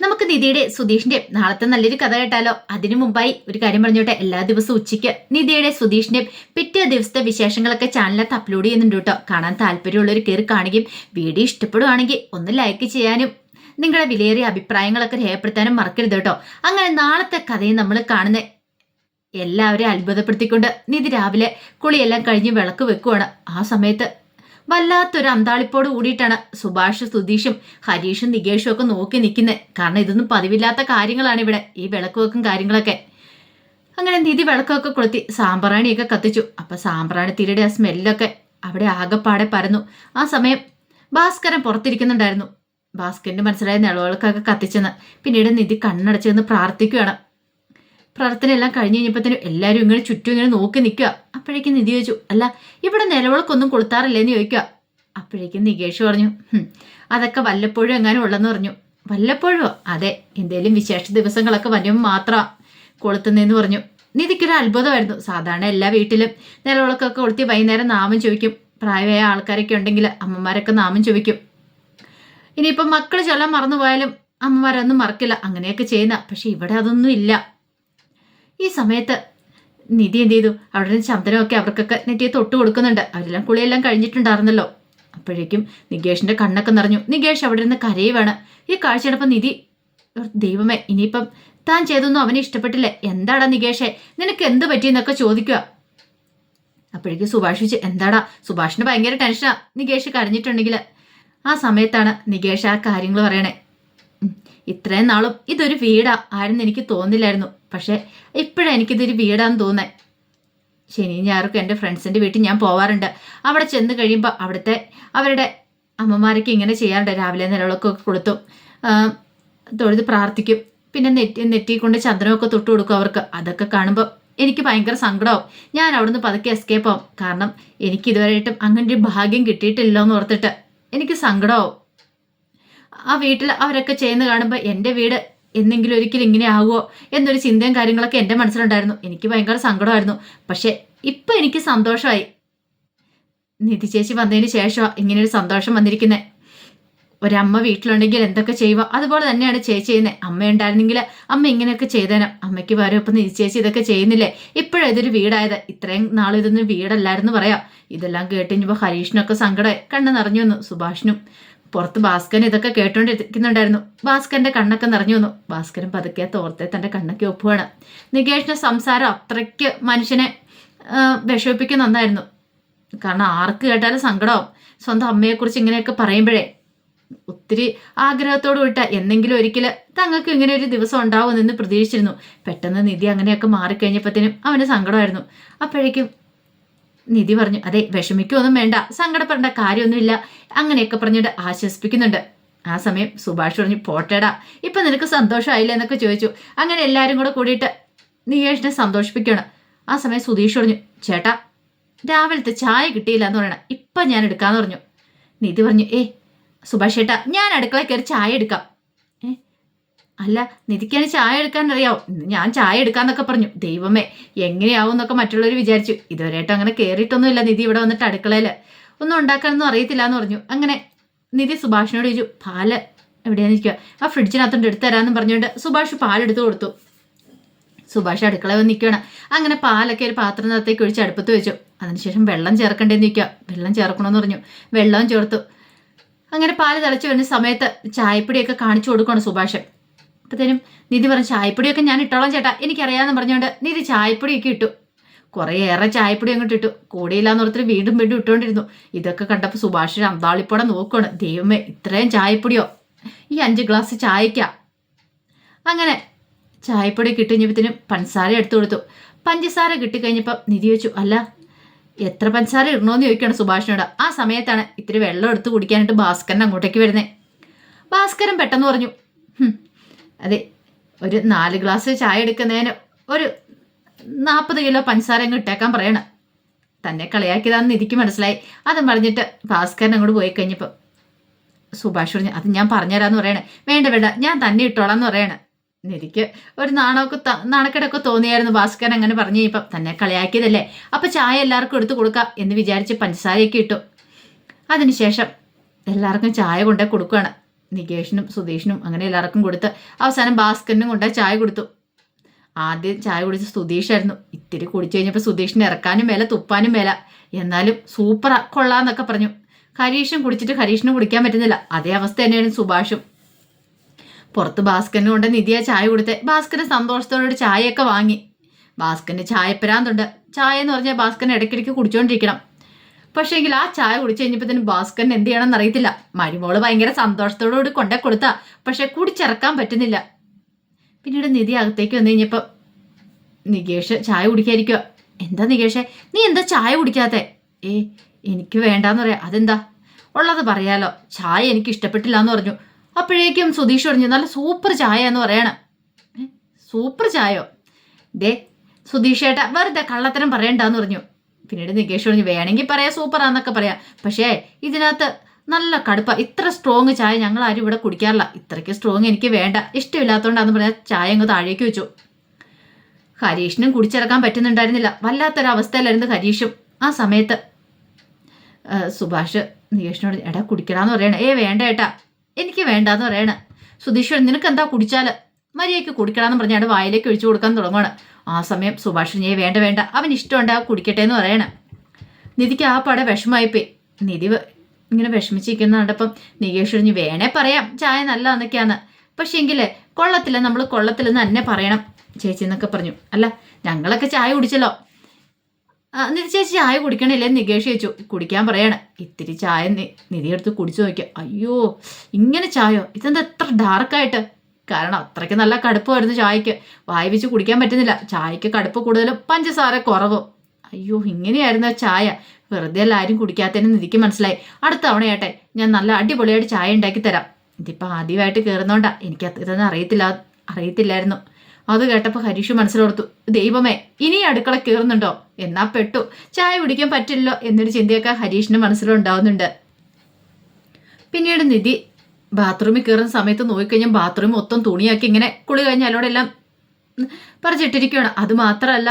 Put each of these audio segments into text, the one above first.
നമുക്ക് നിധിയുടെ സുധീഷിന്റെ നാളത്തെ നല്ലൊരു കഥ കേട്ടാലോ? അതിനു മുമ്പായി ഒരു കാര്യം പറഞ്ഞോട്ടെ. എല്ലാ ദിവസവും ഉച്ചയ്ക്ക് നിധിയുടെ സുധീഷിന്റെ പിറ്റേ ദിവസത്തെ വിശേഷങ്ങളൊക്കെ ചാനലിനകത്ത് അപ്ലോഡ് ചെയ്യുന്നുണ്ട് കേട്ടോ. കാണാൻ താല്പര്യമുള്ളവർ കയറി കാണുകയും വീഡിയോ ഇഷ്ടപ്പെടുവാണെങ്കിൽ ഒന്ന് ലൈക്ക് ചെയ്യാനും നിങ്ങളുടെ വിലയേറിയ അഭിപ്രായങ്ങളൊക്കെ രേഖപ്പെടുത്താനും മറക്കരുത് കേട്ടോ. അങ്ങനെ നാളത്തെ കഥയും നമ്മൾ കാണുന്ന എല്ലാവരെയും അത്ഭുതപ്പെടുത്തിക്കൊണ്ട് നിധി രാവിലെ കുളിയെല്ലാം കഴിഞ്ഞ് വിളക്ക് വെക്കുവാണ്. ആ സമയത്ത് വല്ലാത്തൊരു അന്താളിപ്പോട് കൂടിയിട്ടാണ് സുഭാഷ് സുധീഷും ഹരീഷും നികേഷും ഒക്കെ നോക്കി നിൽക്കുന്നത്. കാരണം ഇതൊന്നും പതിവില്ലാത്ത കാര്യങ്ങളാണ് ഇവിടെ. ഈ വിളക്ക് വെക്കും കാര്യങ്ങളൊക്കെ. അങ്ങനെ നിധി വിളക്കൊക്കെ കൊളുത്തി സാമ്പ്രാണിയൊക്കെ കത്തിച്ചു. അപ്പൊ സാമ്പ്രാണി തിരിയുടെ ആ സ്മെല്ലൊക്കെ അവിടെ ആകെപ്പാടെ പരന്നു. ആ സമയം ഭാസ്കരൻ പുറത്തിരിക്കുന്നുണ്ടായിരുന്നു. ഭാസ്കരന്റെ മനസ്സിലായ നിളവുകൾക്കൊക്കെ കത്തിച്ചെന്ന്. പിന്നീട് നിധി കണ്ണടച്ചെന്ന് പ്രാർത്ഥിക്കുകയാണ്. പ്രാർത്ഥന എല്ലാം കഴിഞ്ഞ് കഴിഞ്ഞപ്പോഴത്തേനും എല്ലാവരും ഇങ്ങനെ ചുറ്റും ഇങ്ങനെ നോക്കി നിൽക്കുക. അപ്പോഴേക്കും നിധി ചോദിച്ചു അല്ല ഇവിടെ നിലവിളക്കൊന്നും കൊളുത്താറില്ലേന്ന് ചോദിക്കുക. അപ്പോഴേക്കും നികേഷ് പറഞ്ഞു അതൊക്കെ വല്ലപ്പോഴും എങ്ങാനും ഉള്ളെന്ന് പറഞ്ഞു. വല്ലപ്പോഴോ? അതെ എന്തേലും വിശേഷ ദിവസങ്ങളൊക്കെ വരുമ്പോൾ മാത്രമാണ് കൊളുത്തുന്നതെന്ന് പറഞ്ഞു. നിധിക്കൊരു അത്ഭുതമായിരുന്നു. സാധാരണ എല്ലാ വീട്ടിലും നിലവിളക്കൊക്കെ കൊളുത്തി വൈകുന്നേരം നാമം ചോദിക്കും. പ്രായമായ ആൾക്കാരൊക്കെ ഉണ്ടെങ്കിൽ അമ്മമാരൊക്കെ നാമം ചോദിക്കും. ഇനിയിപ്പം മക്കൾ ചൊല്ലാൻ മറന്നുപോയാലും അമ്മമാരൊന്നും മറക്കില്ല അങ്ങനെയൊക്കെ ചെയ്യുന്ന. പക്ഷെ ഇവിടെ അതൊന്നും ഇല്ല. ഈ സമയത്ത് നിധി എന്ത് ചെയ്തു? അവിടെ ചന്ദനമൊക്കെ അവർക്കൊക്കെ നെറ്റിയെ തൊട്ട് കൊടുക്കുന്നുണ്ട്. അവരെല്ലാം കുളിയെല്ലാം കഴിഞ്ഞിട്ടുണ്ടായിരുന്നല്ലോ. അപ്പോഴേക്കും നികേഷിന്റെ കണ്ണൊക്കെ നിറഞ്ഞു. നികേഷ് അവിടെ നിന്ന് കരയുവാണ്. ഈ കാഴ്ചയടപ്പം നിധി ദൈവമേ ഇനിയിപ്പം താൻ ചെയ്തൊന്നും അവനെ ഇഷ്ടപ്പെട്ടില്ലേ? എന്താടാ നികേഷേ നിനക്ക് എന്ത് പറ്റിയെന്നൊക്കെ ചോദിക്കുക അപ്പോഴേക്കും സുഭാഷ് ചോദിച്ചു എന്താടാ സുഭാഷിന് ഭയങ്കര ടെൻഷനാ നികേഷ് കരഞ്ഞിട്ടുണ്ടെങ്കിൽ ആ സമയത്താണ് നികേഷ് ആ കാര്യങ്ങൾ പറയണേ. ഇത്രയും നാളും ഇതൊരു വീടാ ആരെന്ന് എനിക്ക് തോന്നില്ലായിരുന്നു. പക്ഷെ ഇപ്പോഴാണ് എനിക്കിതൊരു വീടാന്ന് തോന്നേ. ശനി ഞായറൊക്കെ എന്റെ ഫ്രണ്ട്സിന്റെ വീട്ടിൽ ഞാൻ പോവാറുണ്ട്. അവിടെ ചെന്ന് കഴിയുമ്പോൾ അവിടുത്തെ അവരുടെ അമ്മമാരൊക്കെ ഇങ്ങനെ ചെയ്യാറുണ്ട്. രാവിലെ നിലവിളക്കൊക്കെ കൊടുത്തു തൊഴുത് പ്രാർത്ഥിക്കും. പിന്നെ നെറ്റി നെറ്റി കൊണ്ട് ചന്ദ്രമൊക്കെ തൊട്ട് കൊടുക്കും അവർക്ക്. അതൊക്കെ കാണുമ്പോൾ എനിക്ക് ഭയങ്കര സങ്കടമാവും ഞാൻ അവിടുന്ന് പതുക്കെ എസ്കേപ്പ് ആവും. കാരണം എനിക്ക് ഇതുവരെയായിട്ടും അങ്ങനെ ഒരു ഭാഗ്യം കിട്ടിയിട്ടില്ല എന്ന് ഓർത്തിട്ട് എനിക്ക് സങ്കടമാവും ആ വീട്ടിൽ അവരൊക്കെ ചെയ്യുന്ന കാണുമ്പോൾ എന്റെ വീട് എന്നെങ്കിലും ഒരിക്കലും ഇങ്ങനെ ആകുമോ എന്നൊരു ചിന്തയും കാര്യങ്ങളൊക്കെ എന്റെ മനസ്സിലുണ്ടായിരുന്നു. എനിക്ക് ഭയങ്കര സങ്കടമായിരുന്നു. പക്ഷെ ഇപ്പം എനിക്ക് സന്തോഷമായി. നിധി ചേച്ചി വന്നതിന് ശേഷമാണ് ഇങ്ങനെയൊരു സന്തോഷം വന്നിരിക്കുന്നത് ഒരമ്മ വീട്ടിലുണ്ടെങ്കിൽ എന്തൊക്കെ ചെയ്യുക അതുപോലെ തന്നെയാണ് ചേച്ചി ചെയ്യുന്നത് അമ്മ ഉണ്ടായിരുന്നെങ്കിൽ അമ്മ ഇങ്ങനെയൊക്കെ ചെയ്തേനെ. അമ്മയ്ക്ക് വേറെ ഇപ്പം നിധി ചേച്ചി ഇതൊക്കെ ചെയ്യുന്നില്ലേ? ഇപ്പോഴാണ് ഇതൊരു വീടായത്. ഇത്രയും നാൾ ഇതൊന്നും വീടല്ലായിരുന്നു പറയാം. ഇതെല്ലാം കേട്ട് കഴിഞ്ഞപ്പോൾ ഹരീഷിനൊക്കെ സങ്കടമായി കണ്ണ് നിറഞ്ഞു വന്നു സുഭാഷിനും. പുറത്ത് ഭാസ്കരൻ ഇതൊക്കെ കേട്ടോണ്ടിരിക്കുന്നുണ്ടായിരുന്നു. ഭാസ്കരന്റെ കണ്ണൊക്കെ നിറഞ്ഞു വന്നു. ഭാസ്കരൻ പതുക്കെ തോർത്തെ തന്റെ കണ്ണൊക്കെ ഒപ്പുവാണ്. നികേഷിന്റെ സംസാരം അത്രയ്ക്ക് മനുഷ്യനെ വിഷമിപ്പിക്കുന്ന ഒന്നായിരുന്നു. കാരണം ആർക്ക് കേട്ടാലും സങ്കടമാവും. സ്വന്തം അമ്മയെക്കുറിച്ച് ഇങ്ങനെയൊക്കെ പറയുമ്പോഴേ ഒത്തിരി ആഗ്രഹത്തോട് വിട്ട എന്നെങ്കിലും ഒരിക്കൽ തങ്ങൾക്ക് ഇങ്ങനെ ഒരു ദിവസം ഉണ്ടാവുമെന്ന് പ്രതീക്ഷിച്ചിരുന്നു. പെട്ടെന്ന് നിധി അങ്ങനെയൊക്കെ മാറിക്കഴിഞ്ഞപ്പോഴത്തേനും അവന് സങ്കടമായിരുന്നു. അപ്പോഴേക്കും നിധി പറഞ്ഞു അതെ വിഷമിക്കൊന്നും വേണ്ട സങ്കടപ്പെടേണ്ട കാര്യമൊന്നുമില്ല അങ്ങനെയൊക്കെ പറഞ്ഞിട്ട് ആശ്വസിപ്പിക്കുന്നുണ്ട്. ആ സമയം സുഭാഷ് പറഞ്ഞു പോട്ടേടാ ഇപ്പം നിനക്ക് സന്തോഷമായില്ല എന്നൊക്കെ ചോദിച്ചു. അങ്ങനെ എല്ലാവരും കൂടെ കൂടിയിട്ട് നിയേഷിനെ സന്തോഷിപ്പിക്കുകയാണ്. ആ സമയം സുധീഷ് പറഞ്ഞു ചേട്ടാ രാവിലത്തെ ചായ കിട്ടിയില്ല എന്ന് പറയണം ഇപ്പം ഞാൻ എടുക്കാമെന്ന് പറഞ്ഞു. നിധി പറഞ്ഞു ഏ സുഭാഷ് ചേട്ടാ ഞാൻ അടുക്കള കയറി ചായ എടുക്കാം. അല്ല നിധിക്കാണ് ചായ എടുക്കാൻ അറിയാവോ ഞാൻ ചായ എടുക്കാന്നൊക്കെ പറഞ്ഞു. ദൈവമേ എങ്ങനെയാവും എന്നൊക്കെ മറ്റുള്ളവർ വിചാരിച്ചു. ഇതുവരെയായിട്ടും അങ്ങനെ കയറിയിട്ടൊന്നുമില്ല നിധി ഇവിടെ വന്നിട്ട് അടുക്കളയിൽ ഒന്നും ഉണ്ടാക്കാനൊന്നും അറിയത്തില്ല എന്ന് പറഞ്ഞു. അങ്ങനെ നിധി സുഭാഷിനോട് ചോദിച്ചു പാൽ എവിടെയാണെന്ന് ഇരിക്കുക ആ ഫ്രിഡ്ജിനകത്തോണ്ട് എടുത്തു തരാമെന്ന് പറഞ്ഞുകൊണ്ട് സുഭാഷ് പാലെടുത്ത് കൊടുത്തു. സുഭാഷ് അടുക്കള വന്ന് നിൽക്കുകയാണ് അങ്ങനെ പാലൊക്കെ ഒരു പാത്രത്തിനകത്തേക്ക് ഒഴിച്ച് അടുപ്പത്ത് വെച്ചു. അതിനുശേഷം വെള്ളം ചേർക്കണ്ടേന്ന് നിൽക്കുക വെള്ളം ചേർക്കണമെന്ന് പറഞ്ഞു. വെള്ളവും ചേർത്തു. അങ്ങനെ പാൽ തിളച്ച് വരുന്ന സമയത്ത് ചായപ്പൊടിയൊക്കെ കാണിച്ചു കൊടുക്കണം സുഭാഷ്. അപ്പത്തേനും നിധി പറഞ്ഞു ചായപ്പൊടിയൊക്കെ ഞാൻ ഇട്ടോളാം ചേട്ടാ. എനിക്കറിയാമെന്ന് പറഞ്ഞുകൊണ്ട് നിധി ചായപ്പൊടിയൊക്കെ ഇട്ടു. കുറേയേറെ ചായപ്പൊടി അങ്ങോട്ട് ഇട്ടു. കൂടിയില്ലാന്ന് ഓർത്തിട്ട് വീണ്ടും വീണ്ടും ഇട്ടുകൊണ്ടിരുന്നു. ഇതൊക്കെ കണ്ടപ്പോൾ സുഭാഷ് അന്താളിപ്പോടെ നോക്കുകയാണ് ദൈവമേ ഇത്രയും ചായപ്പൊടിയോ? ഈ അഞ്ച് ഗ്ലാസ് ചായക്ക അങ്ങനെ ചായപ്പൊടി കിട്ടുകഴിഞ്ഞപ്പത്തിനും പഞ്ചസാര എടുത്തു കൊടുത്തു. പഞ്ചസാര കിട്ടിക്കഴിഞ്ഞപ്പോൾ നിധി വെച്ചു അല്ല എത്ര പഞ്ചസാര ഇടണോന്ന് ചോദിക്കുകയാണ് സുഭാഷിനോട്. ആ സമയത്താണ് ഇത്തിരി വെള്ളം എടുത്ത് കുടിക്കാനായിട്ട് ഭാസ്കരൻ അങ്ങോട്ടേക്ക് വരുന്നത് ഭാസ്കരൻ പെട്ടെന്ന് പറഞ്ഞു "ഹും, അതെ ഒരു നാല് ഗ്ലാസ് ചായ എടുക്കുന്നതിന് ഒരു നാൽപ്പത് കിലോ പഞ്ചസാര അങ്ങ് ഇട്ടേക്കാൻ പറയണം. തന്നെ കളിയാക്കിയതാണെന്ന് എനിക്ക് മനസ്സിലായി. അതും പറഞ്ഞിട്ട് ഭാസ്കരൻ അങ്ങോട്ട് പോയി കഴിഞ്ഞപ്പോൾ സുഭാഷ് പറഞ്ഞു അത് ഞാൻ പറഞ്ഞുതരാന്ന് പറയണേ. വേണ്ട വേണ്ട ഞാൻ തന്നെ ഇട്ടോളാം എന്ന് പറയണേ. എനിക്ക് ഒരു നാണമൊക്കെ നാണക്കേടൊക്കെ തോന്നിയായിരുന്നു ഭാസ്കരൻ അങ്ങനെ പറഞ്ഞു ഇപ്പം തന്നെ കളിയാക്കിയതല്ലേ അപ്പം ചായ എല്ലാവർക്കും എടുത്തു കൊടുക്കാം എന്ന് വിചാരിച്ച് പഞ്ചസാരയൊക്കെ ഇട്ടു. അതിനുശേഷം എല്ലാവർക്കും ചായ കൊണ്ടേ കൊടുക്കുകയാണ് നികേഷിനും സുധീഷിനും അങ്ങനെ എല്ലാവർക്കും കൊടുത്ത് അവസാനം ഭാസ്കരനും കൊണ്ട് ചായ കൊടുത്തു. ആദ്യം ചായ കുടിച്ച് സുധീഷായിരുന്നു. ഇത്തിരി കുടിച്ചു കഴിഞ്ഞപ്പോൾ സുധീഷിന് ഇറക്കാനും വില തുപ്പാനും വില എന്നാലും സൂപ്പറാ കൊള്ളാന്നൊക്കെ പറഞ്ഞു. ഹരീഷും കുടിച്ചിട്ട് ഹരീഷിനും കുടിക്കാൻ പറ്റുന്നില്ല. അതേ അവസ്ഥ തന്നെയാണ് സുഭാഷും. പുറത്ത് ഭാസ്കരനും കൊണ്ട് നിധിയെ ചായ കൊടുത്തേ ഭാസ്കരൻ സന്തോഷത്തോടെ ചായയൊക്കെ വാങ്ങി. ഭാസ്കരന് ചായപ്പെരാന്തുണ്ട്. ചായ എന്ന് പറഞ്ഞാൽ ഭാസ്കരൻ ഇടയ്ക്കിടയ്ക്ക് കുടിച്ചുകൊണ്ടിരിക്കണം പക്ഷേങ്കിൽ ആ ചായ കുടിച്ചു കഴിഞ്ഞപ്പോൾ തന്നെ ഭാസ്കരൻ എന്ത് ചെയ്യണമെന്ന് അറിയത്തില്ല. മരുമോൾ ഭയങ്കര സന്തോഷത്തോടുകൂടി കൊണ്ടേ കൊടുത്താ പക്ഷെ കുടിച്ചിറക്കാൻ പറ്റുന്നില്ല. പിന്നീട് നിധി അകത്തേക്ക് വന്നു കഴിഞ്ഞപ്പോൾ നികേഷ് ചായ കുടിക്കാതിരിക്കുക എന്താ നികേഷേ? നീ എന്താ ചായ കുടിക്കാത്തെ? ഏ എനിക്ക് വേണ്ടാന്ന് പറയാം. അതെന്താ? ഉള്ളത് പറയാലോ. ചായ എനിക്ക് ഇഷ്ടപ്പെട്ടില്ല എന്ന് പറഞ്ഞു. അപ്പോഴേക്കും സുധീഷ് പറഞ്ഞു നല്ല സൂപ്പർ ചായ എന്ന് പറയണം സൂപ്പർ ചായയോ? ദേ സുധീഷേട്ട വെറുതെ കള്ളത്തരം പറയണ്ടെന്ന് പറഞ്ഞു. പിന്നീട് നികേഷ് പറഞ്ഞു വേണമെങ്കിൽ പറയാം സൂപ്പറാന്നൊക്കെ പറയാം. പക്ഷേ ഇതിനകത്ത് നല്ല കടുപ്പ ഇത്ര സ്ട്രോങ് ചായ ഞങ്ങൾ ആരും ഇവിടെ കുടിക്കാറില്ല. ഇത്രയ്ക്ക് സ്ട്രോങ് എനിക്ക് വേണ്ട. ഇഷ്ടമില്ലാത്തതുകൊണ്ടാന്ന് പറഞ്ഞാൽ ചായ അങ്ങ് താഴേക്ക് വെച്ചു. ഹരീഷിനും കുടിച്ചിറക്കാൻ പറ്റുന്നുണ്ടായിരുന്നില്ല. വല്ലാത്തൊരവസ്ഥയിലായിരുന്നു ഹരീഷും. ആ സമയത്ത് സുഭാഷ് നികേഷിനോട് എടാ കുടിക്കണമെന്ന് പറയണേ. ഏ വേണ്ട ഏട്ടാ. എനിക്ക് വേണ്ടാന്ന് പറയണേ. സുധീഷ് നിനക്ക് എന്താ കുടിച്ചാൽ മര്യാദയ്ക്ക് കുടിക്കണമെന്ന് പറഞ്ഞാൽ അവിടെ വായിലേക്ക് ഒഴിച്ചു കൊടുക്കാൻ തുടങ്ങുകയാണ് ആ സമയം സുഭാഷ് ഏ വേണ്ട വേണ്ട. അവൻ ഇഷ്ടമുണ്ട് ആ കുടിക്കട്ടെ എന്ന് പറയണം. നിധിക്ക് ആ പട വിഷമായിപ്പോയി നിധി ഇങ്ങനെ വിഷമിച്ചിരിക്കുന്ന കണ്ടപ്പം നികേഷ് പറഞ്ഞു വേണേ പറയാം. ചായ നല്ല എന്നൊക്കെയാണ് പക്ഷെ എങ്കിലേ കൊള്ളത്തില്ല. നമ്മൾ കൊള്ളത്തില്ലെന്ന് തന്നെ പറയണം. ചേച്ചി എന്നൊക്കെ പറഞ്ഞു. അല്ല ഞങ്ങളൊക്കെ ചായ കുടിച്ചല്ലോ. നിധി ചേച്ചി ചായ കുടിക്കണില്ലേ? നികേഷ് ചോദിച്ചു. കുടിക്കാൻ പറയാണ്. ഇത്തിരി ചായ നിധി എടുത്ത് കുടിച്ചു നോക്കിയ. അയ്യോ ഇങ്ങനെ ചായോ ഇതെന്താ എത്ര ഡാർക്കായിട്ട് കാരണം അത്രയ്ക്ക് നല്ല കടുപ്പമായിരുന്നു ചായക്ക് വായി വെച്ച് കുടിക്കാൻ പറ്റുന്നില്ല. ചായക്ക് കടുപ്പ് കൂടുതലും പഞ്ചസാര കുറവും. അയ്യോ ഇങ്ങനെയായിരുന്നു ചായ. വെറുതെ എല്ലാവരും കുടിക്കാത്തതിന് നിധിക്ക് മനസ്സിലായി. അടുത്ത തവണയാട്ടെ ഞാൻ നല്ല അടിപൊളിയായിട്ട് ചായ ഉണ്ടാക്കി തരാം. ഇതിപ്പോൾ ആദ്യമായിട്ട് കയറുന്നോണ്ടാ എനിക്ക് ഇതൊന്നും അറിയത്തില്ല അറിയത്തില്ലായിരുന്നു. അത് കേട്ടപ്പോൾ ഹരീഷ് മനസ്സിലോർത്തു. ദൈവമേ ഇനി അടുക്കള കയറുന്നുണ്ടോ എന്നാ പെട്ടു. ചായ കുടിക്കാൻ പറ്റില്ലല്ലോ എന്നൊരു ചിന്തയൊക്കെ ഹരീഷിന് മനസ്സിലുണ്ടാവുന്നുണ്ട്. പിന്നീട് നിധി ബാത്റൂമിൽ കയറുന്ന സമയത്ത് നോക്കിക്കഴിഞ്ഞാൽ ബാത്റൂം മൊത്തം തുണിയാക്കി ഇങ്ങനെ കുളി കഴിഞ്ഞ് അല്ലോടെല്ലാം പറിച്ചിട്ടിരിക്കുകയാണ് അത് മാത്രമല്ല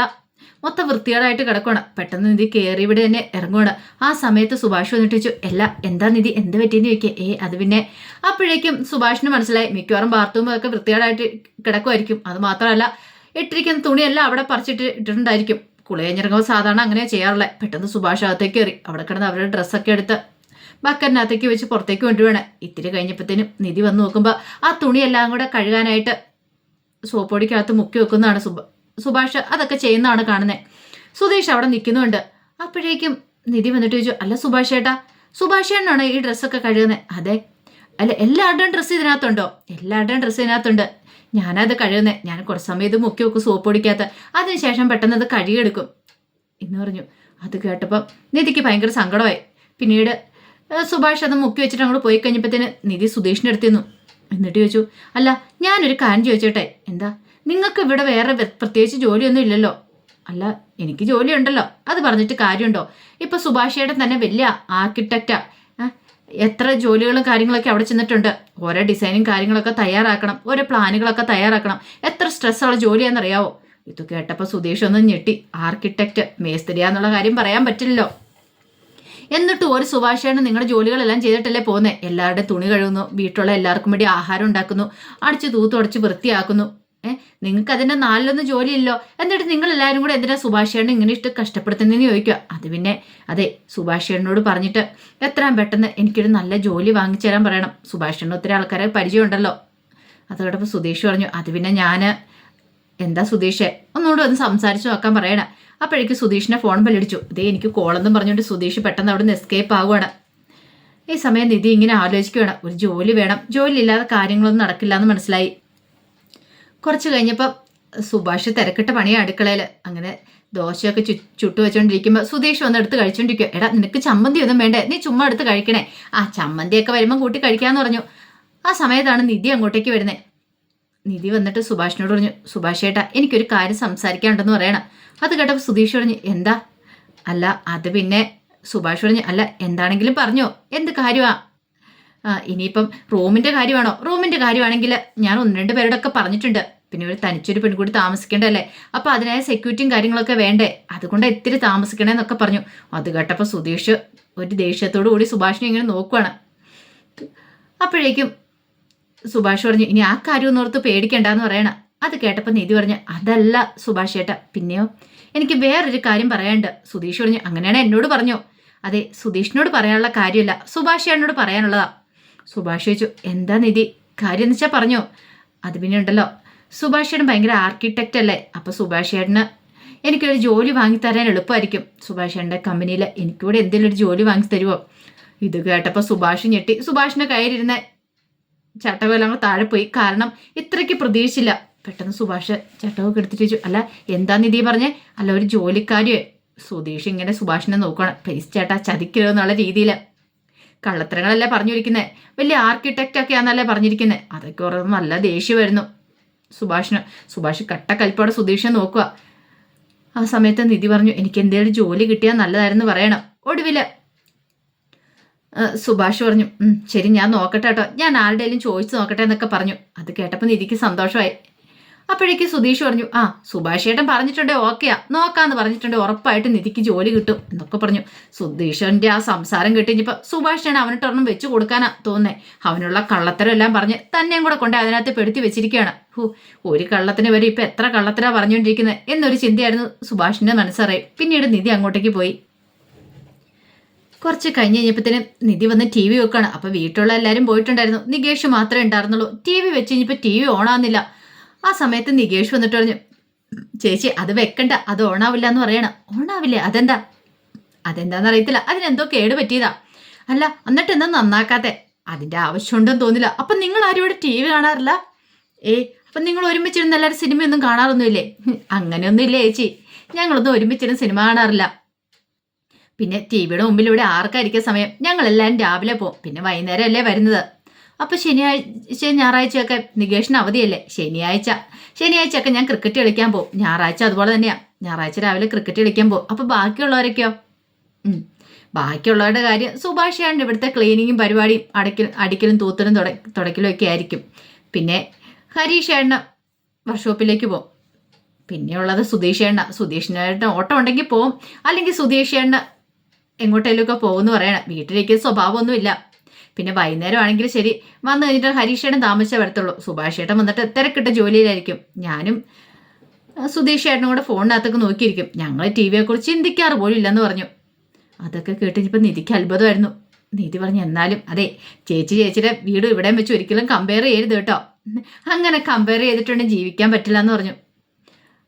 മൊത്തം വൃത്തികേടായിട്ട് കിടക്കുകയാണ് പെട്ടെന്ന് നിധി കയറി ഇവിടെ തന്നെ ഇറങ്ങുവാണ്. ആ സമയത്ത് സുഭാഷ് വന്നിട്ട് ചോദിച്ചു അല്ല എന്താ നിധി? എന്ത് പറ്റിയെന്ന് ചോദിക്കുക ഏ അത് പിന്നെ അപ്പോഴേക്കും സുഭാഷിന് മനസ്സിലായി. മിക്കവാറും ബാത്റൂം ഒക്കെ വൃത്തികേടായിട്ട് കിടക്കുമായിരിക്കും അത് മാത്രമല്ല ഇട്ടിരിക്കുന്ന തുണിയെല്ലാം അവിടെ പറിച്ചിട്ട് ഇട്ടിട്ടുണ്ടായിരിക്കും കുളി കഴിഞ്ഞിറങ്ങുമ്പോൾ സാധാരണ അങ്ങനെ ചെയ്യാറുള്ളത്. പെട്ടെന്ന് സുഭാഷ് അകത്തേക്ക് കയറി. അവിടെ കിടന്ന് അവരുടെ ഡ്രസ്സൊക്കെ എടുത്ത് ബക്കറിനകത്തേക്ക് വെച്ച് പുറത്തേക്ക് കൊണ്ടുവേണം ഇത്തിരി കഴിഞ്ഞപ്പോഴത്തേനും നിധി വന്ന് നോക്കുമ്പോൾ ആ തുണിയെല്ലാം കൂടെ കഴുകാനായിട്ട് സോപ്പ് പൊടിക്കകത്ത് മുക്കി വെക്കുന്നതാണ് സുബ സുഭാഷ്. അതൊക്കെ ചെയ്യുന്നതാണ് കാണുന്നത് സുധീഷ് അവിടെ നിൽക്കുന്നുണ്ട്. അപ്പോഴേക്കും നിധി വന്നിട്ട് ചോദിച്ചു അല്ല സുഭാഷ് ഏട്ടാ സുഭാഷ് ഏട്ടനാണ് ഈ ഡ്രസ്സൊക്കെ കഴുകുന്നത് അതെ. അല്ല എല്ലാവരുടെയും ഡ്രസ്സ് ഇതിനകത്തുണ്ടോ? എല്ലാവരുടെയും ഡ്രസ്സ് ഇതിനകത്തുണ്ട്. ഞാനത് കഴുകുന്നത് ഞാൻ കുറച്ച് സമയം ഇത് മുക്കി വെക്കും സോപ്പ് പൊടിക്കാത്ത അതിനുശേഷം പെട്ടെന്ന് അത് കഴുകിയെടുക്കും. എന്ന് പറഞ്ഞു. അത് കേട്ടപ്പം നിധിക്ക് ഭയങ്കര സങ്കടമായി. പിന്നീട് സുഭാഷ് അത് മുക്കി വെച്ചിട്ട് അങ്ങോട്ട് പോയി കഴിഞ്ഞപ്പോഴത്തേന് നിധി സുധീഷിന്റെ അടുത്ത് നിന്നു. എന്നിട്ട് ചോദിച്ചു അല്ല ഞാനൊരു കാര്യം ചോദിച്ചോട്ടെ? എന്താ? നിങ്ങൾക്ക് ഇവിടെ വേറെ പ്രത്യേകിച്ച് ജോലിയൊന്നും ഇല്ലല്ലോ? അല്ല എനിക്ക് ജോലിയുണ്ടല്ലോ. അത് പറഞ്ഞിട്ട് കാര്യമുണ്ടോ? ഇപ്പൊ സുഭാഷയുടെ തന്നെ വലിയ ആർക്കിടെക്റ്റാ. എത്ര ജോലികളും കാര്യങ്ങളൊക്കെ അവിടെ ചെന്നിട്ടുണ്ട്. ഓരോ ഡിസൈനും കാര്യങ്ങളൊക്കെ തയ്യാറാക്കണം. ഓരോ പ്ലാനുകളൊക്കെ തയ്യാറാക്കണം. എത്ര സ്ട്രെസ്സുള്ള ജോലിയാണെന്നറിയാവോ? ഇത് കേട്ടപ്പോൾ സുധീഷ് ഒന്ന് ഞെട്ടി. ആർക്കിടെക്റ്റ് മേസ്തിരിയാന്നുള്ള കാര്യം പറയാൻ പറ്റില്ലല്ലോ. എന്നിട്ട് ഒരു സുഭാഷേണ് നിങ്ങളുടെ ജോലികളെല്ലാം ചെയ്തിട്ടല്ലേ പോകുന്നത് എല്ലാവരുടെയും തുണി കഴുകുന്നു വീട്ടിലുള്ള എല്ലാവർക്കും വേണ്ടി ആഹാരം ഉണ്ടാക്കുന്നു അടിച്ച് തൂത്തുടച്ച് വൃത്തിയാക്കുന്നു. ഏഹ് നിങ്ങൾക്ക് അതിന്റെ നാലിലൊന്നും ജോലിയില്ലോ? എന്നിട്ട് നിങ്ങൾ എല്ലാവരും കൂടെ എന്തിനാ സുഭാഷേണ് ഇങ്ങനെ ഇഷ്ടം കഷ്ടപ്പെടുത്തുന്നതെന്ന് ചോദിക്കുക? അത് പിന്നെ അതെ സുഭാഷേണനോട് പറഞ്ഞിട്ട് എത്രയും പെട്ടെന്ന് എനിക്കൊരു നല്ല ജോലി വാങ്ങിച്ചു തരാൻ പറയണം. സുഭാഷേണ് ഒത്തിരി ആൾക്കാരെ പരിചയമുണ്ടല്ലോ. അതോടൊപ്പം സുധീഷ് പറഞ്ഞു അത് പിന്നെ ഞാൻ എന്താ സുധീഷേ? ഒന്നുകൂടെ ഒന്ന് സംസാരിച്ചു നോക്കാൻ പറയണ. അപ്പോഴേക്ക് സുധീഷിനെ ഫോൺ ബെല്ലടിച്ചു. ഇതേ എനിക്ക് കോളെന്നും പറഞ്ഞുകൊണ്ട് സുധീഷ് പെട്ടെന്ന് അവിടെ നിന്ന് എസ്കേപ്പ് ആവുകയാണ് ഈ സമയം നിധി ഇങ്ങനെ ആലോചിക്കുകയാണ് ഒരു ജോലി വേണം. ജോലി ഇല്ലാതെ കാര്യങ്ങളൊന്നും നടക്കില്ല എന്ന് മനസ്സിലായി. കുറച്ച് കഴിഞ്ഞപ്പോൾ സുഭാഷ് തിരക്കിട്ട പണിയാണ് അടുക്കളയിൽ അങ്ങനെ ദോശയൊക്കെ ചു ചുട്ടു വെച്ചോണ്ടിരിക്കുമ്പോൾ സുധീഷ് വന്ന് എടുത്ത് കഴിച്ചോണ്ടിരിക്കുക എടാ നിനക്ക് ചമ്മന്തി ഒന്നും വേണ്ടേ? നീ ചുമ്മാ എടുത്ത് കഴിക്കണേ. ആ ചമ്മന്തിയൊക്കെ വരുമ്പോൾ കൂട്ടി കഴിക്കാന്ന് പറഞ്ഞു. ആ സമയത്താണ് നിധി അങ്ങോട്ടേക്ക് വരുന്നത് നിധി വന്നിട്ട് സുഭാഷിനോട് പറഞ്ഞു സുഭാഷ് ഏട്ടാ എനിക്കൊരു കാര്യം സംസാരിക്കാനുണ്ടെന്ന് പറയണം. അത് കേട്ടപ്പോൾ സുധീഷ് പറഞ്ഞു എന്താ? അല്ല അത് പിന്നെ സുഭാഷ് പറഞ്ഞു അല്ല എന്താണെങ്കിലും പറഞ്ഞോ എന്ത് കാര്യമാ ഇനിയിപ്പം റൂമിന്റെ കാര്യമാണോ? റൂമിന്റെ കാര്യമാണെങ്കിൽ ഞാൻ ഒന്ന് രണ്ട് പേരോടൊക്കെ പറഞ്ഞിട്ടുണ്ട്. പിന്നെ ഒരു തനിച്ചൊരു പെൺകുട്ടി താമസിക്കേണ്ടല്ലേ അപ്പോൾ അതിനായ സെക്യൂരിറ്റിയും കാര്യങ്ങളൊക്കെ വേണ്ടേ? അതുകൊണ്ട് ഇത്തിരി താമസിക്കണേന്നൊക്കെ പറഞ്ഞു. അത് കേട്ടപ്പോൾ സുധീഷ് ഒരു ദേഷ്യത്തോടു കൂടി സുഭാഷിനെ ഇങ്ങനെ നോക്കുവാണ്. അപ്പോഴേക്കും സുഭാഷ് പറഞ്ഞു ഇനി ആ കാര്യം ഓർത്ത് പേടിക്കണ്ടെന്ന് പറയണം. അത് കേട്ടപ്പോൾ നിധി പറഞ്ഞു അതല്ല സുഭാഷ് ചേട്ടാ പിന്നെയോ? എനിക്ക് വേറൊരു കാര്യം പറയാനുണ്ട്. സുധീഷ് പറഞ്ഞു അങ്ങനെയാണ് എന്നോട് പറഞ്ഞു. അതെ സുധീഷിനോട് പറയാനുള്ള കാര്യമല്ല സുഭാഷ് ചേട്ടനോട് പറയാനുള്ളതാ. സുഭാഷ് ചോദിച്ചു എന്താ നിധി കാര്യം എന്ന് വെച്ചാൽ പറഞ്ഞു. അത് പിന്നെ ഉണ്ടല്ലോ സുഭാഷ് ചേട്ടൻ ഭയങ്കര ആർക്കിടെക്റ്റ് അല്ലേ അപ്പോൾ സുഭാഷ് ചേട്ടന് എനിക്കൊരു ജോലി വാങ്ങിത്തരാൻ എളുപ്പമായിരിക്കും. സുഭാഷ് ചേട്ടന്റെ കമ്പനിയിൽ എനിക്കൂടെ എന്തെങ്കിലും ഒരു ജോലി വാങ്ങി തരുമോ ഇത് കേട്ടപ്പോൾ സുഭാഷ് ഞെട്ടി സുഭാഷിന്റെ കയ്യിലിരുന്ന ചട്ടവെല്ലാം താഴെ പോയി. കാരണം ഇത്രയ്ക്ക് പ്രതീക്ഷിച്ചില്ല പെട്ടെന്ന് സുഭാഷ് ചട്ടവൊക്കെ എടുത്തിട്ട് ചോദിച്ചു അല്ല എന്താ നിധി പറഞ്ഞേ? അല്ല ഒരു ജോലിക്കാരിയെ. സുധീഷ് ഇങ്ങനെ സുഭാഷിനെ നോക്കണം പ്ലീസ് ചേട്ടാ ചതിക്കരുത് എന്നുള്ള രീതിയിൽ കള്ളത്തരങ്ങളല്ലേ പറഞ്ഞിരിക്കുന്നത് വലിയ ആർക്കിടെക്റ്റ് ഒക്കെ ആണെന്നല്ലേ പറഞ്ഞിരിക്കുന്നത് അതൊക്കെ ഓർമ്മ നല്ല ദേഷ്യം വരുന്നു സുഭാഷിന് സുഭാഷ് കട്ട കൽപ്പോടെ സുധീഷിനെ നോക്കുക ആ സമയത്ത് നിധി പറഞ്ഞു എനിക്ക് എന്തെങ്കിലും ജോലി കിട്ടിയാൽ നല്ലതായിരുന്നു പറയണം. ഒടുവിൽ സുഭാഷ് പറഞ്ഞു ശരി ഞാൻ നോക്കട്ടെ കേട്ടോ ഞാൻ ആരുടെയും ചോദിച്ചു നോക്കട്ടെ എന്നൊക്കെ പറഞ്ഞു. അത് കേട്ടപ്പോൾ നിധിക്ക് സന്തോഷമായി. അപ്പോഴേക്ക് സുധീഷ് പറഞ്ഞു ആ സുഭാഷ് ഏട്ടൻ പറഞ്ഞിട്ടുണ്ടേ ഓക്കെയാ. നോക്കാന്ന് പറഞ്ഞിട്ടുണ്ട്. ഉറപ്പായിട്ട് നിധിക്ക് ജോലി കിട്ടും എന്നൊക്കെ പറഞ്ഞു. സുധീഷന്റെ ആ സംസാരം കേട്ടിഞ്ഞപ്പോ സുഭാഷാണ് അവനിട്ടൊരെണ്ണം വെച്ചു കൊടുക്കാനാ തോന്നേ അവനുള്ള കള്ളത്തരം എല്ലാം പറഞ്ഞ് തന്നെയും കൂടെ കൊണ്ട് അതിനകത്ത് പെടുത്തി വെച്ചിരിക്കുകയാണ്. ഹു ഒരു കള്ളത്തിന് വരെ ഇപ്പൊ എത്ര കള്ളത്തരാ പറഞ്ഞുകൊണ്ടിരിക്കുന്നത് എന്നൊരു ചിന്തയായിരുന്നു സുഭാഷിന്റെ മനസ്സറിയും പിന്നീട് നിധി അങ്ങോട്ടേക്ക് പോയി. കുറച്ച് കഴിഞ്ഞ് കഴിഞ്ഞപ്പോഴത്തേനും നിധി വന്ന് ടി വി വെക്കാണ്. അപ്പോൾ വീട്ടിലുള്ള എല്ലാവരും പോയിട്ടുണ്ടായിരുന്നു. നികേഷ് മാത്രമേ ഉണ്ടായിരുന്നുള്ളൂ. ടി വി വെച്ച് കഴിഞ്ഞപ്പോൾ ടി വി ഓണാകുന്നില്ല ആ സമയത്ത് നികേഷ് വന്നിട്ട് പറഞ്ഞു ചേച്ചി അത് വെക്കണ്ട. അത് ഓണാവില്ല എന്ന് പറയണം. ഓണാവില്ലേ അതെന്താ? അതെന്താന്ന് അറിയത്തില്ല. അതിനെന്തോ കേട് പറ്റിയതാ. അല്ല എന്നിട്ട് എന്താ നന്നാക്കാത്തെ. അതിന്റെ ആവശ്യമുണ്ടെന്ന് തോന്നില്ല. അപ്പം നിങ്ങൾ ആരും ഇവിടെ ടി വി കാണാറില്ല? ഏ അപ്പം നിങ്ങൾ ഒരുമിച്ചിരുന്ന് എല്ലാവരും സിനിമയൊന്നും കാണാറൊന്നുമില്ലേ? അങ്ങനെയൊന്നും ഇല്ലേ ചേച്ചി? ഞങ്ങളൊന്നും ഒരുമിച്ചിരുന്ന് സിനിമ കാണാറില്ല. പിന്നെ ടി വിയുടെ മുമ്പിലൂടെ ആർക്കായിരിക്കും സമയം? ഞങ്ങൾ എല്ലാവരും രാവിലെ പോകും പിന്നെ വൈകുന്നേരം അല്ലേ വരുന്നത്. അപ്പൊ ശനിയാഴ്ച ഞായറാഴ്ചയൊക്കെ നികേഷിന് അവധിയല്ലേ? ശനിയാഴ്ച. ശനിയാഴ്ചയൊക്കെ ഞാൻ ക്രിക്കറ്റ് കളിക്കാൻ പോകും ഞായറാഴ്ച അതുപോലെ തന്നെയാ. ഞായറാഴ്ച രാവിലെ ക്രിക്കറ്റ് കളിക്കാൻ പോകും അപ്പൊ ബാക്കിയുള്ളവരൊക്കെയോ? ബാക്കിയുള്ളവരുടെ കാര്യം സുഭാഷയാണ് ഇവിടുത്തെ ക്ലീനിങ്ങും പരിപാടിയും അടയ്ക്കൽ അടിക്കലും തൂത്തലും തുടയ്ക്കലും ഒക്കെ ആയിരിക്കും. പിന്നെ ഹരീഷ് ഏണ്ണ വർക്ക്ഷോപ്പിലേക്ക് പോകും പിന്നെയുള്ളത് സുധീഷ് എണ്ണ സുധീഷിനായിട്ട് ഓട്ടം ഉണ്ടെങ്കിൽ പോവും. അല്ലെങ്കിൽ സുധീഷ് എണ്ണ എങ്ങോട്ടേലൊക്കെ പോകുമെന്ന് പറയണം. വീട്ടിലേക്ക് സ്വഭാവമൊന്നുമില്ല. പിന്നെ വൈകുന്നേരം ആണെങ്കിൽ ശരി വന്നു കഴിഞ്ഞിട്ട് ഹരീഷേട്ടൻ താമസിച്ചേ വരത്തുള്ളൂ. സുഭാഷേട്ടൻ വന്നിട്ട് തിരക്കിട്ട ജോലിയിലായിരിക്കും. ഞാനും സുധീഷ് ഏട്ടനും കൂടെ ഫോണിനകത്തൊക്കെ നോക്കിയിരിക്കും. ഞങ്ങൾ ടി വിയെക്കുറിച്ച് ചിന്തിക്കാറ് പോലും ഇല്ലെന്ന് പറഞ്ഞു. അതൊക്കെ കേട്ടിപ്പോൾ നിധിക്ക് അത്ഭുതമായിരുന്നു. നിധി പറഞ്ഞു എന്നാലും അതെ ചേച്ചി ചേച്ചിയുടെ വീട് ഇവിടെ വെച്ച് ഒരിക്കലും കമ്പയർ ചെയ്യരുത് കേട്ടോ. അങ്ങനെ കമ്പയർ ചെയ്തിട്ടുണ്ടെങ്കിൽ ജീവിക്കാൻ പറ്റില്ല എന്ന് പറഞ്ഞു.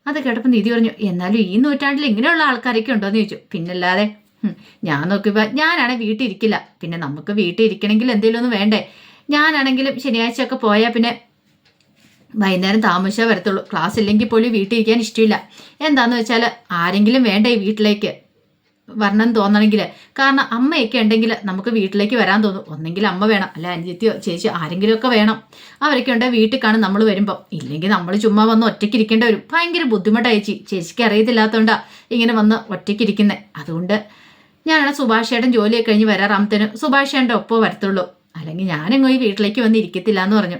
അത് കേട്ടപ്പോൾ നിധി പറഞ്ഞു എന്നാലും ഈ നൂറ്റാണ്ടിൽ ഇങ്ങനെയുള്ള ആൾക്കാരൊക്കെ ഉണ്ടോ എന്ന് ചോദിച്ചു. പിന്നല്ലാതെ ഞാൻ നോക്കിയപ്പോൾ ഞാനാണെ വീട്ടിൽ ഇരിക്കില്ല പിന്നെ നമുക്ക് വീട്ടിൽ ഇരിക്കണമെങ്കിൽ എന്തെങ്കിലും ഒന്ന് വേണ്ടേ? ഞാനാണെങ്കിലും ശനിയാഴ്ച ഒക്കെ പോയാൽ പിന്നെ വൈകുന്നേരം താമസിച്ചേ വരത്തുള്ളൂ. ക്ലാസ് ഇല്ലെങ്കിൽ പോലും വീട്ടിൽ ഇരിക്കാൻ ഇഷ്ടമില്ല എന്താന്ന് വെച്ചാൽ ആരെങ്കിലും വേണ്ടേ വീട്ടിലേക്ക്? വരണം തോന്നണമെങ്കിൽ കാരണം അമ്മയൊക്കെ ഉണ്ടെങ്കിൽ നമുക്ക് വീട്ടിലേക്ക് വരാൻ തോന്നും. ഒന്നെങ്കിൽ അമ്മ വേണം. അല്ല അനുജിത്തിയോ ചേച്ചി ആരെങ്കിലും ഒക്കെ വേണം. അവരൊക്കെ ഉണ്ടെങ്കിൽ വീട്ടിൽ കാണും നമ്മൾ വരുമ്പോൾ ഇല്ലെങ്കിൽ നമ്മൾ ചുമ്മാ വന്ന് ഒറ്റയ്ക്ക് ഇരിക്കേണ്ട വരും. ഭയങ്കര ബുദ്ധിമുട്ടായി ചേച്ചി. ചേച്ചിക്ക് അറിയത്തില്ലാത്തതുകൊണ്ടാണ് ഇങ്ങനെ വന്ന് ഒറ്റയ്ക്ക് ഇരിക്കുന്നത് അതുകൊണ്ട് ഞാനാണ് സുഭാഷേട്ടൻ ജോലിയൊക്കെ കഴിഞ്ഞ് വരാറാമത്തേന് സുഭാഷേട്ടന്റെ ഒപ്പം വരത്തുള്ളൂ. അല്ലെങ്കിൽ ഞാനെങ്ങോ ഈ വീട്ടിലേക്ക് വന്ന് ഇരിക്കത്തില്ല എന്ന് പറഞ്ഞു.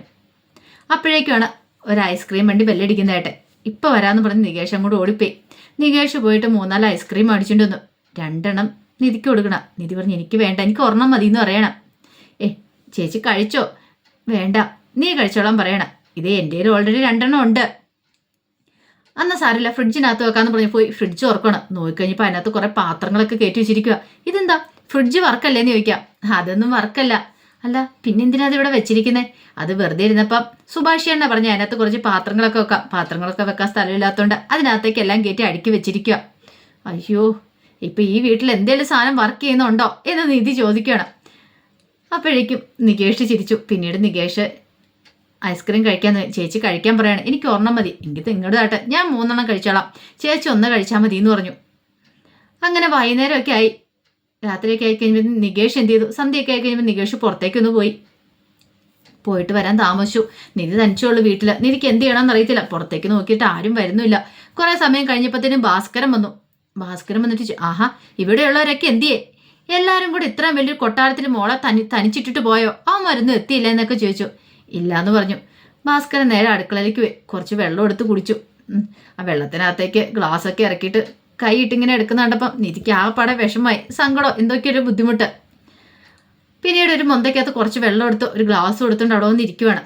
അപ്പോഴേക്കുമാണ് ഒരു ഐസ്ക്രീം വണ്ടി ബെല്ലടിക്കുന്നതായിട്ട് ഇപ്പോൾ വരാമെന്ന് പറഞ്ഞ് നികേഷ് അങ്ങോട്ട് ഓടിപ്പോയി. നികേഷ് പോയിട്ട് മൂന്നാൽ ഐസ്ക്രീം അടിച്ചിട്ട് വന്നു. രണ്ടെണ്ണം നിധിക്ക് കൊടുക്കണം. നിധി പറഞ്ഞു എനിക്ക് വേണ്ട എനിക്ക് ഒരെണ്ണം മതി എന്ന് പറയണം. ഏ ചേച്ചി കഴിച്ചോ? വേണ്ട നീ കഴിച്ചോളാൻ പറയണം. ഇത് എന്റെ ഓൾറെഡി രണ്ടെണ്ണം ഉണ്ട്. അന്ന് സാരില്ല ഫ്രിഡ്ജിനകത്ത് വെക്കാന്ന് പറഞ്ഞ് പോയി ഫ്രിഡ്ജ് ഓർക്കണം നോക്കിക്കഴിഞ്ഞപ്പോൾ അതിനകത്ത് കുറെ പാത്രങ്ങളൊക്കെ കയറ്റി വെച്ചിരിക്കുക ഇതെന്താ? ഫ്രിഡ്ജ് വർക്കല്ലേന്ന് ചോദിക്കാം. അതൊന്നും വർക്കല്ല. അല്ല പിന്നെ എന്തിനാ ഇവിടെ വെച്ചിരിക്കുന്നത് അത് വെറുതെ ഇരുന്നപ്പം സുഭാഷി എണ്ണ പറഞ്ഞ അതിനകത്ത് കുറച്ച് പാത്രങ്ങളൊക്കെ വെക്കാം. പാത്രങ്ങളൊക്കെ വെക്കാൻ സ്ഥലമില്ലാത്തതുകൊണ്ട് അതിനകത്തേക്ക് എല്ലാം കയറ്റി അടുക്കി വെച്ചിരിക്കുക അയ്യോ ഇപ്പൊ ഈ വീട്ടിൽ എന്തെങ്കിലും സാധനം വർക്ക് ചെയ്യുന്നുണ്ടോ? എന്ന് നിധി ചോദിക്കണം. അപ്പോഴേക്കും നികേഷ് ചിരിച്ചു. പിന്നീട് നികേഷ് ഐസ്ക്രീം കഴിക്കാൻ ചേച്ചി കഴിക്കാൻ പറയാണ് എനിക്ക് ഒരെണ്ണം മതി. എനിക്ക് ഇങ്ങോട്ട് ഞാൻ മൂന്നെണ്ണം കഴിച്ചോളാം. ചേച്ചി ഒന്ന് കഴിച്ചാൽ മതി എന്ന് പറഞ്ഞു. അങ്ങനെ വൈകുന്നേരമൊക്കെ ആയി. രാത്രിയൊക്കെ ആയി കഴിഞ്ഞപ്പോൾ നികേഷ് എന്ത് ചെയ്തു? സന്ധ്യയൊക്കെ ആയി കഴിഞ്ഞപ്പോൾ നികേഷ് പുറത്തേക്കൊന്ന് പോയി. പോയിട്ട് വരാൻ താമസിച്ചു. നിധി തനിച്ചുള്ളൂ വീട്ടിൽ നിധിക്ക് എന്ത് ചെയ്യണമെന്ന് അറിയത്തില്ല. പുറത്തേക്ക് നോക്കിയിട്ട് ആരും വരുന്നില്ല. കുറേ സമയം കഴിഞ്ഞപ്പോഴത്തേനും ഭാസ്കരൻ വന്നു. ഭാസ്കരൻ വന്നിട്ട് ആഹാ ഇവിടെയുള്ളവരൊക്കെ എന്തിയേ? എല്ലാവരും കൂടി ഇത്രയും വലിയൊരു കൊട്ടാരത്തിൽ മോളെ തനി തനിച്ചിട്ടിട്ട് പോയോ? ആ മരുന്ന് എത്തിയില്ല എന്നൊക്കെ ചോദിച്ചു. ഇല്ല എന്ന് പറഞ്ഞു. ഭാസ്കരൻ നേരെ അടുക്കളയിലേക്ക് കുറച്ച് വെള്ളം എടുത്ത് കുടിച്ചു. ആ വെള്ളത്തിനകത്തേക്ക് ഗ്ലാസ്സൊക്കെ ഇറക്കിയിട്ട് കൈ ഇട്ടിങ്ങനെ എടുക്കുന്ന കണ്ടപ്പം നിധിക്ക് ആ പടം വിഷമായി സങ്കടം എന്തൊക്കെയൊരു ബുദ്ധിമുട്ട്. പിന്നീട് ഒരു മൊന്തയ്ക്കകത്ത് കുറച്ച് വെള്ളം എടുത്ത് ഒരു ഗ്ലാസ് കൊടുത്തുകൊണ്ട് അവിടെ വന്ന് ഇരിക്കുവാണ്.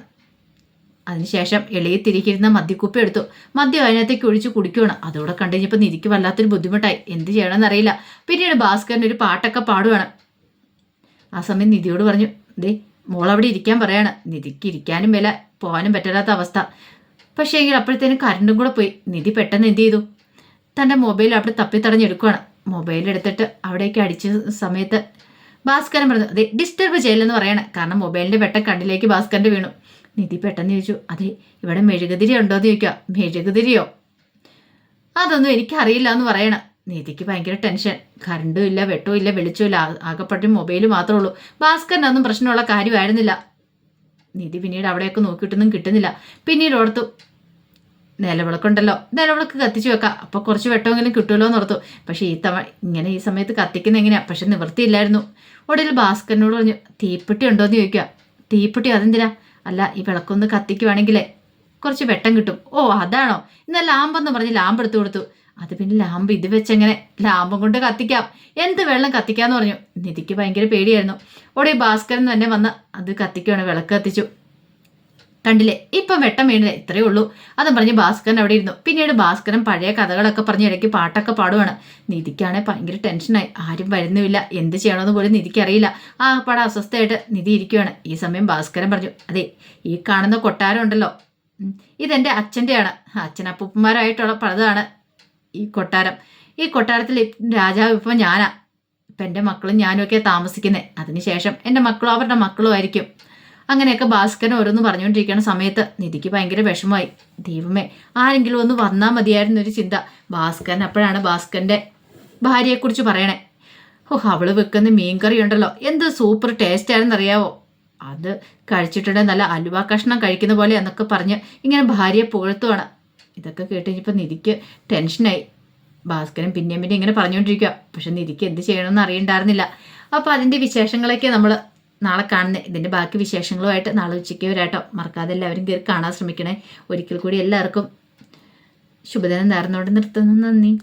അതിനുശേഷം എളിയിൽ തിരിക്കിരുന്ന മദ്യക്കുപ്പി എടുത്തു. മദ്യം അതിനകത്തേക്ക് ഒഴിച്ച് കുടിക്കുകയാണ് അതോടെ കണ്ടു കഴിഞ്ഞപ്പോൾ നിധിക്ക് വല്ലാത്തൊരു ബുദ്ധിമുട്ടായി. എന്ത് ചെയ്യണമെന്നറിയില്ല. പിന്നീട് ഭാസ്കരൻ ഒരു പാട്ടൊക്കെ പാടുവാണ്. ആ സമയം നിധിയോട് പറഞ്ഞു ദേ മോളവിടെ ഇരിക്കാൻ പറയാണ്. നിധിക്ക് ഇരിക്കാനും വില പോകാനും പറ്റാത്ത അവസ്ഥ. പക്ഷേ എങ്കിൽ അപ്പോഴത്തേനും കറണ്ടും കൂടെ പോയി. നിധി പെട്ടെന്ന് എന്ത് ചെയ്തു? തന്റെ മൊബൈൽ അവിടെ തപ്പി തടഞ്ഞെടുക്കുകയാണ് മൊബൈൽ എടുത്തിട്ട് അവിടേക്ക് അടിച്ച സമയത്ത് ഭാസ്കരൻ പറഞ്ഞു അതെ ഡിസ്റ്റർബ് ചെയ്യില്ലെന്ന് പറയണം. കാരണം മൊബൈലിന്റെ വെട്ട കണ്ണിലേക്ക് ഭാസ്കരന്റെ വീണു. നിധി പെട്ടെന്ന് ചോദിച്ചു അതെ ഇവിടെ മെഴുകുതിരി ഉണ്ടോ എന്ന് ചോദിക്കുക മെഴുകുതിരിയോ? അതൊന്നും എനിക്കറിയില്ല എന്ന് പറയണം. നിധിക്ക് ഭയങ്കര ടെൻഷൻ. കറണ്ടും ഇല്ല വെട്ടവും ഇല്ല വെളിച്ചവും ഇല്ല. ആകെപ്പെട്ട മൊബൈൽ മാത്രമേ ഉള്ളൂ. ഭാസ്കറിനൊന്നും പ്രശ്നമുള്ള കാര്യമായിരുന്നില്ല. നിധി പിന്നീട് അവിടെയൊക്കെ നോക്കിയിട്ടൊന്നും കിട്ടുന്നില്ല. പിന്നീട് ഓർത്തു നിലവിളക്കുണ്ടല്ലോ. നിലവിളക്ക് കത്തിച്ചു വെക്കാം. അപ്പോൾ കുറച്ച് വെട്ടമെങ്കിലും കിട്ടുമല്ലോ എന്ന് ഓർത്തു. പക്ഷേ ഈ തവണ ഇങ്ങനെ ഈ സമയത്ത് കത്തിക്കുന്ന എങ്ങനെയാ? പക്ഷെ നിവൃത്തിയില്ലായിരുന്നു. ഒടുവിൽ ഭാസ്കറിനോട് പറഞ്ഞു തീപ്പെട്ടി ഉണ്ടോ? എന്ന് ചോദിക്കുക. തീപ്പെട്ടി അതെന്തിനാ? അല്ല ഈ വിളക്കൊന്ന് കത്തിക്കുവാണെങ്കിലേ കുറച്ച് വെട്ടം കിട്ടും. ഓ അതാണോ? എന്നാൽ ലാമ്പെന്ന് പറഞ്ഞ് ലാമ്പ് എടുത്തു കൊടുത്തു. അത് പിന്നെ ലാമ്പ് ഇത് വെച്ചെങ്ങനെ ലാമ്പും കൊണ്ട് കത്തിക്കാം. എന്ത് വെള്ളം കത്തിക്കാന്ന് പറഞ്ഞു. നിധിക്ക് ഭയങ്കര പേടിയായിരുന്നു. ഓടെ ഭാസ്കരൻ തന്നെ വന്ന് അത് കത്തിക്കുവാണ് വിളക്ക് കത്തിച്ചു. കണ്ടില്ലേ? ഇപ്പം വെട്ടം വീണില്ലേ? ഇത്രയേ ഉള്ളൂ. അതും പറഞ്ഞ് ഭാസ്കരൻ അവിടെ ഇരുന്നു. പിന്നീട് ഭാസ്കരൻ പഴയ കഥകളൊക്കെ പറഞ്ഞ് ഇടയ്ക്ക് പാട്ടൊക്കെ പാടുവാണ്. നിധിക്കാണെങ്കിൽ ഭയങ്കര ടെൻഷനായി. ആരും വരുന്നുമില്ല എന്ത് ചെയ്യണമെന്ന് പോലും നിധിക്ക് അറിയില്ല ആ പട അസ്വസ്ഥയായിട്ട് നിധി ഇരിക്കുകയാണ് ഈ സമയം ഭാസ്കരൻ പറഞ്ഞു അതെ ഈ കാണുന്ന കൊട്ടാരം ഉണ്ടല്ലോ. ഇതെന്റെ അച്ഛന്റെയാണ് അച്ഛൻ അപ്പൂപ്പന്മാരായിട്ടുള്ള പലതാണ്. ഈ കൊട്ടാരം. ഈ കൊട്ടാരത്തിൽ രാജാവ് ഇപ്പം ഞാനാ. ഇപ്പം എന്റെ മക്കളും ഞാനും ഒക്കെ താമസിക്കുന്നത് അതിനുശേഷം എന്റെ മക്കളും അവരുടെ മക്കളും ആയിരിക്കും. അങ്ങനെയൊക്കെ ഭാസ്കരൻ ഓരോന്ന് പറഞ്ഞുകൊണ്ടിരിക്കുന്ന സമയത്ത് നിധിക്ക് ഭയങ്കര വിഷമമായി. ദൈവമേ ആരെങ്കിലും ഒന്ന് വന്നാൽ മതിയായിരുന്നു ഒരു ചിന്ത. ഭാസ്കരൻ അപ്പോഴാണ് ഭാസ്കരന്റെ ഭാര്യയെക്കുറിച്ച് പറയണേ. ഓ അവൾ വെക്കുന്ന മീൻകറി ഉണ്ടല്ലോ. എന്ത് സൂപ്പർ ടേസ്റ്റ് ആണെന്ന് അറിയാവോ അത് കഴിച്ചിട്ടുണ്ടെങ്കിൽ നല്ല അലുവ കഷ്ണം കഴിക്കുന്ന പോലെ എന്നൊക്കെ പറഞ്ഞ് ഇങ്ങനെ ഭാര്യയെ പുകഴ്ത്തുവാണ്. ഇതൊക്കെ കേട്ട് കഴിഞ്ഞപ്പോൾ നിധിക്ക് ടെൻഷനായി ഭാസ്കരൻ പിന്നെയും പിന്നെ ഇങ്ങനെ പറഞ്ഞുകൊണ്ടിരിക്കുക പക്ഷെ നിധിക്ക് എന്ത് ചെയ്യണമെന്ന് അറിയണ്ടായിരുന്നില്ല. അപ്പോൾ അതിന്റെ വിശേഷങ്ങളൊക്കെ നമ്മൾ നാളെ കാണുന്നത് ഇതിന്റെ ബാക്കി വിശേഷങ്ങളുമായിട്ട് നാളെ ഉച്ചയ്ക്ക് വരാട്ടോ. മറക്കാതെ എല്ലാവരും കയറി കാണാൻ ശ്രമിക്കണേ. ഒരിക്കൽ കൂടി എല്ലാവർക്കും ശുഭദിനം നേർന്നുകൊണ്ട് നിർത്തുന്നു. നന്ദി.